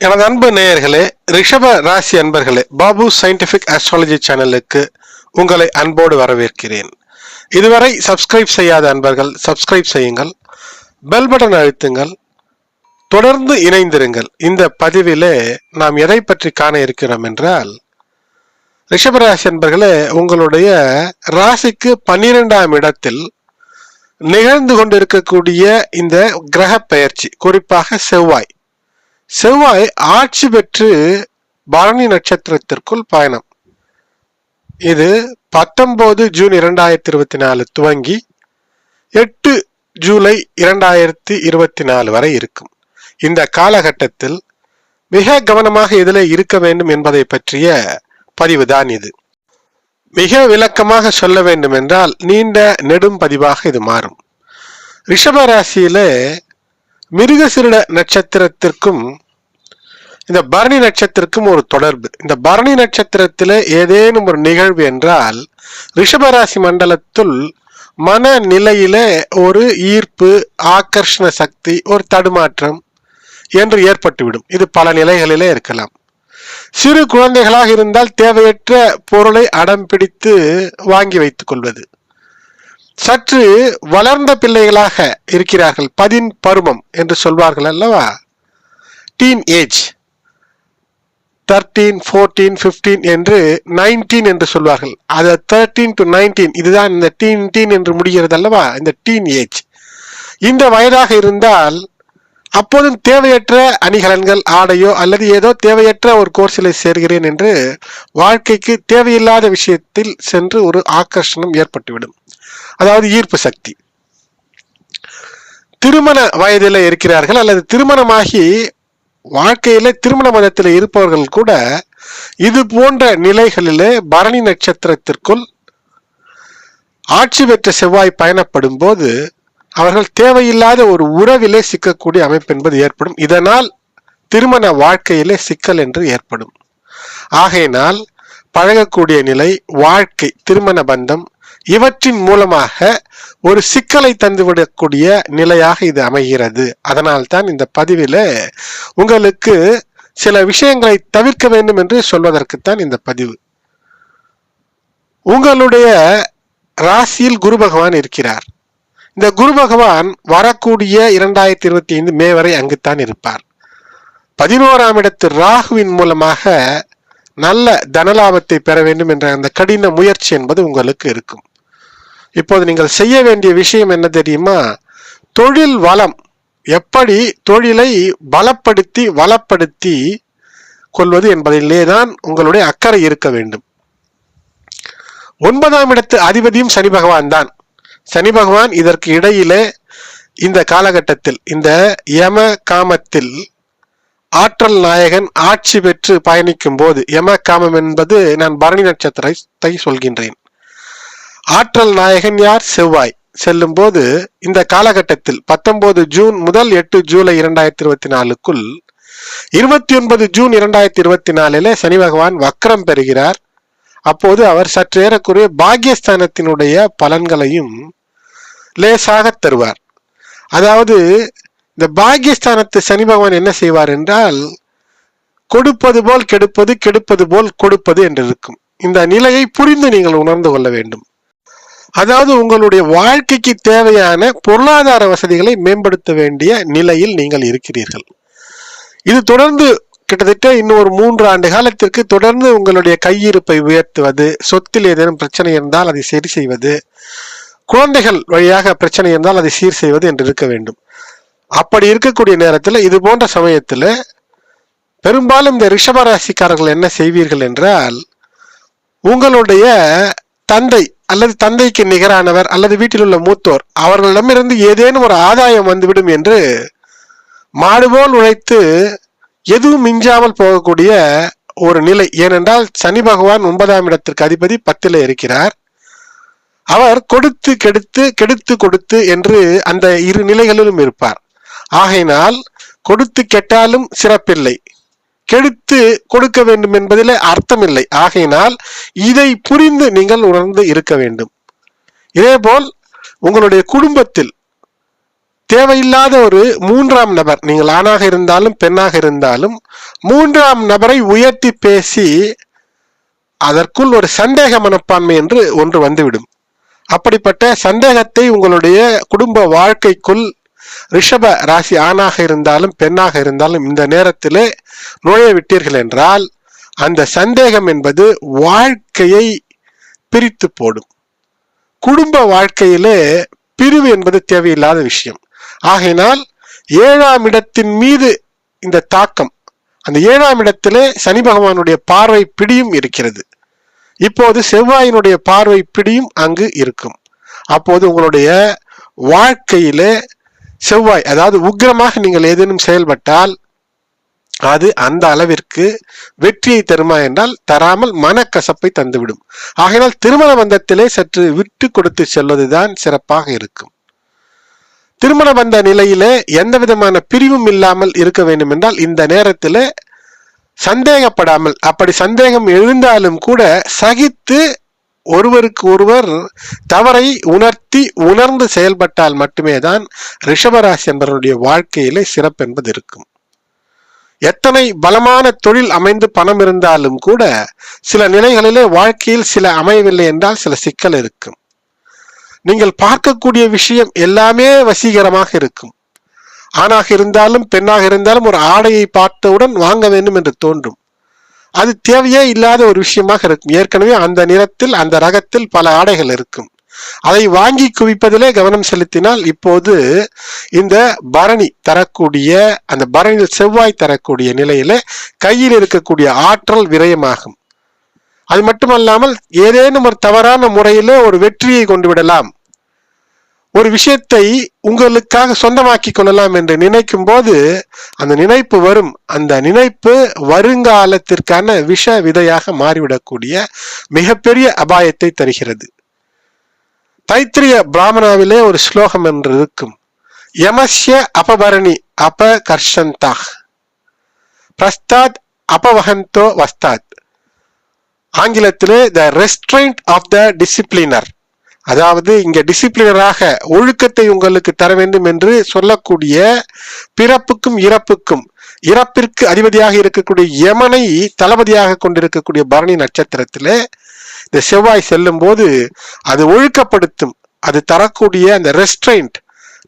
எனது அன்பு நேயர்களே ரிஷப ராசி அன்பர்களே பாபு சயின்டிபிக் அஸ்ட்ராலஜி சேனலுக்கு உங்களை அன்போடு வரவேற்கிறேன். இதுவரை சப்ஸ்கிரைப் செய்யாத அன்பர்கள் சப்ஸ்கிரைப் செய்யுங்கள். பெல் பட்டன் அழுத்துங்கள். தொடர்ந்து இணைந்திருங்கள். இந்த பதிவிலே நாம் எதை பற்றி காண இருக்கிறோம் என்றால் ரிஷபராசி அன்பர்களே உங்களுடைய ராசிக்கு பன்னிரெண்டாம் இடத்தில் நிகழ்ந்து கொண்டிருக்கக்கூடிய இந்த கிரக பெயர்ச்சி குறிப்பாக செவ்வாய். செவ்வாய் ஆட்சி பெற்று பரணி நட்சத்திரத்திற்குள் பயணம். இது பத்தொன்பது ஜூன் இரண்டாயிரத்தி இருபத்தி நாலு துவங்கி எட்டு ஜூலை இரண்டாயிரத்தி இருபத்தி நாலு வரை இருக்கும். இந்த காலகட்டத்தில் மிக கவனமாக இதில் இருக்க வேண்டும் என்பதை பற்றிய பதிவு தான் இது. மிக விளக்கமாக சொல்ல வேண்டும் என்றால் நீண்ட நெடும் பதிவாக இது மாறும். ரிஷப ராசியில மிருகசிருட நட்சத்திரத்திற்கும் இந்த பரணி நட்சத்திரக்கும் ஒரு தொடர்பு. இந்த பரணி நட்சத்திரத்தில் ஏதேனும் ஒரு நிகழ்வு என்றால் ரிஷபராசி மண்டலத்துள் மன நிலையில ஒரு ஈர்ப்பு ஆக்கர்ஷண சக்தி ஒரு தடுமாற்றம் என்று ஏற்பட்டுவிடும். இது பல நிலைகளிலே இருக்கலாம். சிறு குழந்தைகளாக இருந்தால் தேவையற்ற பொருளை அடம் பிடித்து வாங்கி வைத்துக் கொள்வது. சற்று வளர்ந்த பிள்ளைகளாக இருக்கிறார்கள். பதின் பருவம் என்று சொல்வார்கள் அல்லவா? Teen age thirteen fourteen fifteen என்று நைன்டீன் என்று சொல்வார்கள். அது தேர்ட்டீன் டு நைன்டீன் இதுதான் இந்த டீன் டீன் என்று முடிகிறது அல்லவா இந்த டீன் ஏஜ் இந்த வயதாக இருந்தால் அப்போதும் தேவையற்ற அணிகலன்கள் ஆடையோ அல்லது ஏதோ தேவையற்ற ஒரு கோர்ஸில் சேர்கிறேன் என்று வாழ்க்கைக்கு தேவையில்லாத விஷயத்தில் சென்று ஒரு ஆக்கர்ஷணம் ஏற்பட்டுவிடும். அதாவது ஈர்ப்பு சக்தி. திருமண வயதில் இருக்கிறார்கள் அல்லது திருமணமாகி வாழ்க்கையில திருமண மதத்தில் இருப்பவர்கள் கூட இது போன்ற நிலைகளிலே பரணி நட்சத்திரத்திற்குள் ஆட்சி பெற்ற செவ்வாய் பயணப்படும் போது அவர்கள் தேவையில்லாத ஒரு உறவிலே சிக்கக்கூடிய அமைப்பு என்பது ஏற்படும். இதனால் திருமண வாழ்க்கையிலே சிக்கல் என்று ஏற்படும். ஆகையினால் பழகக்கூடிய நிலை வாழ்க்கை திருமண பந்தம் இவற்றின் மூலமாக ஒரு சிக்கலை தந்துவிடக்கூடிய நிலையாக இது அமைகிறது. அதனால்தான் இந்த பதிவில் உங்களுக்கு சில விஷயங்களை தவிர்க்க வேண்டும் என்று சொல்வதற்குத்தான் இந்த பதிவு. உங்களுடைய ராசியில் குரு பகவான் இருக்கிறார். இந்த குரு பகவான் வரக்கூடிய இரண்டாயிரத்தி இருபத்தி ஐந்து மே வரை அங்குத்தான் இருப்பார். பதினோராம் இடத்து ராகுவின் மூலமாக நல்ல தனலாபத்தை பெற வேண்டும் என்ற அந்த கடின முயற்சி என்பது உங்களுக்கு இருக்கும். இப்போது நீங்கள் செய்ய வேண்டிய விஷயம் என்ன தெரியுமா? தொழில் வளம். எப்படி தொழிலை பலப்படுத்தி வளப்படுத்தி கொள்வது என்பதிலே தான் உங்களுடைய அக்கறை இருக்க வேண்டும். ஒன்பதாம் இடத்து அதிபதியும் சனி பகவான் தான். சனி பகவான் இதற்கு இடையிலே இந்த காலகட்டத்தில் இந்த யம காமத்தில் ஆற்றல் நாயகன் ஆட்சி பெற்று பயணிக்கும் போது யம காமம் என்பது நான் பரணி நட்சத்திரத்தை சொல்கின்றேன். ஆற்றல் நாயகன் யார்? செவ்வாய். செல்லும் போது இந்த காலகட்டத்தில் பத்தொன்பது ஜூன் முதல் எட்டு ஜூலை இரண்டாயிரத்தி இருபத்தி நாலுக்குள் இருபத்தி ஒன்பது ஜூன் இரண்டாயிரத்தி இருபத்தி நாலில சனி பகவான் வக்ரம் பெறுகிறார். அப்போது அவர் சற்று ஏறக்குறைய பாகியஸ்தானத்தினுடைய பலன்களையும் லேசாக தருவார். அதாவது இந்த பாகியஸ்தானத்து சனி பகவான் என்ன செய்வார் என்றால் கொடுப்பது போல் கெடுப்பது கெடுப்பது போல் கொடுப்பது என்று இருக்கும் இந்த நிலையை புரிந்து நீங்கள் உணர்ந்து கொள்ள வேண்டும். அதாவது உங்களுடைய வாழ்க்கைக்கு தேவையான பொருளாதார வசதிகளை மேம்படுத்த வேண்டிய நிலையில் நீங்கள் இருக்கிறீர்கள். இது தொடர்ந்து கிட்டத்தட்ட இன்னும் ஒரு மூன்று ஆண்டு காலத்திற்கு தொடர்ந்து உங்களுடைய கையிருப்பை உயர்த்துவது சொத்தில் ஏதேனும் பிரச்சனை இருந்தால் அதை சரி செய்வது குழந்தைகள் வழியாக பிரச்சனை இருந்தால் அதை சீர் செய்வது என்று இருக்க வேண்டும். அப்படி இருக்கக்கூடிய நேரத்தில் இது போன்ற சமயத்தில் பெரும்பாலும் இந்த ரிஷபராசிக்காரர்கள் என்ன செய்வீர்கள் என்றால் உங்களுடைய தந்தை அல்லது தந்தைக்கு நிகரானவர் அல்லது வீட்டில் உள்ள மூத்தோர் அவர்களிடமிருந்து ஏதேனும் ஒரு ஆதாயம் வந்துவிடும் என்று மாடுபோல் உழைத்து எதுவும் மிஞ்சாமல் போகக்கூடிய ஒரு நிலை. ஏனென்றால் சனி பகவான் ஒன்பதாம் இடத்திற்கு அதிபதி பத்தில் இருக்கிறார். அவர் கொடுத்து கெடுத்து கெடுத்து கொடுத்து என்று அந்த இரு நிலைகளிலும் இருப்பார். ஆகையினால் கொடுத்து கெட்டாலும் சிறப்பில்லை. கெடுத்து கொடுக்க வேண்டும் என்பதில் அர்த்தமில்லை. ஆகையினால் இதை புரிந்து நீங்கள் உணர்ந்து இருக்க வேண்டும். இதேபோல் உங்களுடைய குடும்பத்தில் தேவையில்லாத ஒரு மூன்றாம் நபர் நீங்கள் ஆணாக இருந்தாலும் பெண்ணாக இருந்தாலும் மூன்றாம் நபரை உயர்த்தி பேசி அதற்குள் ஒரு சந்தேக மனப்பான்மை என்று ஒன்று வந்துவிடும். அப்படிப்பட்ட சந்தேகத்தை உங்களுடைய குடும்ப வாழ்க்கைக்குள் ரிஷப ராசி ஆணாக இருந்தாலும் பெண்ணாக இருந்தாலும் இந்த நேரத்திலே நுழைய விட்டீர்கள் என்றால் அந்த சந்தேகம் என்பது வாழ்க்கையை பிரித்து போடும். குடும்ப வாழ்க்கையிலே பிரிவு என்பது தேவையில்லாத விஷயம். ஆகையினால் ஏழாம் இடத்தின் மீது இந்த தாக்கம் அந்த ஏழாம் இடத்திலே சனி பகவானுடைய பார்வை பிடியும் இருக்கிறது. இப்போது செவ்வாயினுடைய பார்வை பிடியும் அங்கு இருக்கும். அப்போது உங்களுடைய வாழ்க்கையிலே செவ்வாய் அதாவது உக்கிரமாக நீங்கள் ஏதேனும் செயல்பட்டால் அது அந்த அளவிற்கு வெற்றியை தருமா என்றால் தராமல் மனக்கசப்பை தந்துவிடும். ஆகையினால் திருமண பந்தத்திலே சற்று விட்டு கொடுத்து செல்வதுதான் சிறப்பாக இருக்கும். திருமண பந்த நிலையிலே எந்த விதமான பிரிவும் இல்லாமல் இருக்க வேண்டும் என்றால் இந்த நேரத்திலே சந்தேகப்படாமல் அப்படி சந்தேகம் எழுந்தாலும் கூட சகித்து ஒருவருக்கு ஒருவர் தவறை உணர்த்தி உணர்ந்து செயல்பட்டால் மட்டுமே தான் ரிஷபராசி என்பவருடைய வாழ்க்கையிலே சிறப்பு என்பது இருக்கும். எத்தனை பலமான தொழில் அமைந்து பணம் இருந்தாலும் கூட சில நிலைகளிலே வாழ்க்கையில் சில அமையவில்லை என்றால் சில சிக்கல் இருக்கும். நீங்கள் பார்க்கக்கூடிய விஷயம் எல்லாமே வசீகரமாக இருக்கும். ஆணாக இருந்தாலும் பெண்ணாக இருந்தாலும் ஒரு ஆடையை பார்த்தவுடன் வாங்க வேண்டும் என்று தோன்றும். அது தேவையே இல்லாத ஒரு விஷயமாக இருக்கும். ஏற்கனவே அந்த நிறத்தில் அந்த ரகத்தில் பல ஆடைகள் இருக்கும். அதை வாங்கி குவிப்பதிலே கவனம் செலுத்தினால் இப்போது இந்த பரணி தரக்கூடிய அந்த பரணியில் செவ்வாய் தரக்கூடிய நிலையில கையில் இருக்கக்கூடிய ஆற்றல் விரயமாகும். அது மட்டுமல்லாமல் ஏதேனும் ஒரு தவறான முறையில ஒரு வெற்றியை கொண்டு விடலாம். ஒரு விஷயத்தை உங்களுக்காக சொந்தமாக்கி கொள்ளலாம் என்று நினைக்கும் போது அந்த நினைப்பு வரும். அந்த நினைப்பு வருங்காலத்திற்கான விஷ விதையாக மாறிவிடக்கூடிய மிகப்பெரிய அபாயத்தை தருகிறது. தைத்திரிய பிராமணாவிலே ஒரு ஸ்லோகம் என்று இருக்கும். யமஸ்ய அபபரணி அப கர்ஷந்தாக் பிரஸ்தாத் அபவகந்தோ வஸ்தாத். ஆங்கிலத்திலே த ரெஸ்ட்ரெயின்ட் ஆஃப் த டிசிப்ளினர் அதாவது இங்க டிசிப்ளினராக ஒழுக்கத்தை உங்களுக்கு தர வேண்டும் என்று சொல்லக்கூடிய பிறப்புக்கும் இறப்புக்கும் இறப்பிற்கு அதிபதியாக இருக்கக்கூடிய யமனை தளபதியாக கொண்டிருக்கக்கூடிய பரணி நட்சத்திரத்தில் இந்த செவ்வாய் செல்லும் போது அது ஒழுக்கப்படுத்தும் அது தரக்கூடிய அந்த ரெஸ்ட்ரெயின்ட்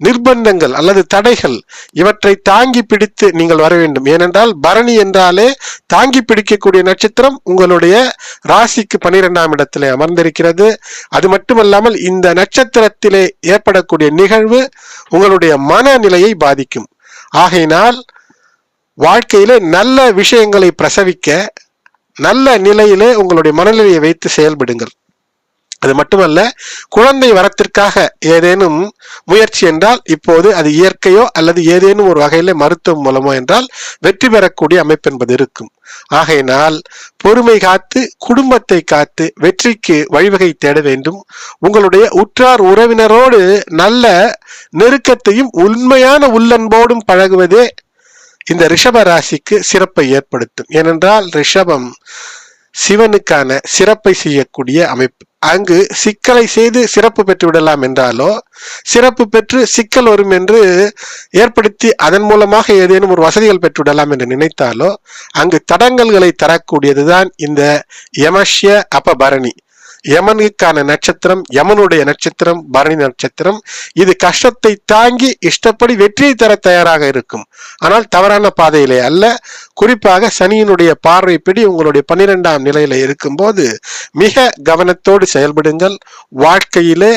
நிர்பந்தங்கள் அல்லது தடைகள் இவற்றை தாங்கி பிடித்து நீங்கள் வர வேண்டும். ஏனென்றால் பரணி என்றாலே தாங்கி பிடிக்கக்கூடிய நட்சத்திரம் உங்களுடைய ராசிக்கு பனிரெண்டாம் இடத்திலே அமர்ந்திருக்கிறது. அது மட்டுமல்லாமல் இந்த நட்சத்திரத்திலே ஏற்படக்கூடிய நிகழ்வு உங்களுடைய மனநிலையை பாதிக்கும். ஆகையினால் வாழ்க்கையிலே நல்ல விஷயங்களை பிரசவிக்க நல்ல நிலையிலே உங்களுடைய மனநிலையை வைத்து செயல்படுங்கள். அது மட்டுமல்ல குழந்தை வரத்திற்காக ஏதேனும் முயற்சி என்றால் இப்போது அது இயற்கையோ அல்லது ஏதேனும் ஒரு வகையில மருத்துவம் மூலமோ என்றால் வெற்றி பெறக்கூடிய அமைப்பு என்பது இருக்கும். ஆகையினால் பொறுமை காத்து குடும்பத்தை காத்து வெற்றிக்கு வழிவகை தேட வேண்டும். உங்களுடைய உற்றார் உறவினரோடு நல்ல நெருக்கத்தையும் உண்மையான உள்ளன்போடும் பழகுவதே இந்த ரிஷப ராசிக்கு சிறப்பை ஏற்படுத்தும். ஏனென்றால் ரிஷபம் சிவனுக்கான சிறப்பை செய்யக்கூடிய அமைப்பு. அங்கு சிக்கலை செய்து சிறப்பு பெற்று விடலாம் என்றாலோ சிறப்பு பெற்று சிக்கல் வரும் என்று ஏற்படுத்தி அதன் மூலமாக ஏதேனும் ஒரு வசதிகள் பெற்றுவிடலாம் என்று நினைத்தாலோ அங்கு தடங்கல்களை தரக்கூடியதுதான் இந்த யமஷ்ய அபபரணி. யமனுக்கான நட்சத்திரம் யமனுடைய நட்சத்திரம் பரணி நட்சத்திரம். இது கஷ்டத்தை தாங்கி இஷ்டப்படி வெற்றியை தர தயாராக இருக்கும். ஆனால் தவறான பாதையிலே அல்ல. குறிப்பாக சனியினுடைய பார்வை பிடி உங்களுடைய பன்னிரெண்டாம் நிலையில இருக்கும்போது மிக கவனத்தோடு செயல்படுங்கள். வாழ்க்கையிலே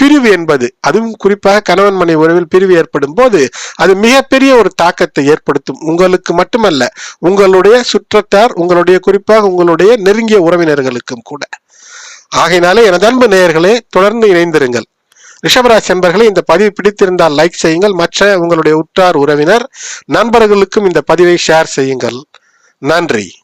பிரிவு என்பது அதுவும் குறிப்பாக கணவன் மனை உறவில் பிரிவு ஏற்படும் போது அது மிகப்பெரிய ஒரு தாக்கத்தை ஏற்படுத்தும். உங்களுக்கு மட்டுமல்ல உங்களுடைய சுற்றத்தார் உங்களுடைய குறிப்பாக உங்களுடைய நெருங்கிய உறவினர்களுக்கும் கூட. ஆகையினாலே எனது அன்பு நேயர்களே தொடர்ந்து இணைந்திருங்கள். ரிஷபராசி அன்பர்களே இந்த பதிவு பிடித்திருந்தால் லைக் செய்யுங்கள். மற்ற உங்களுடைய உற்றார் உறவினர் நண்பர்களுக்கும் இந்த பதிவை ஷேர் செய்யுங்கள். நன்றி.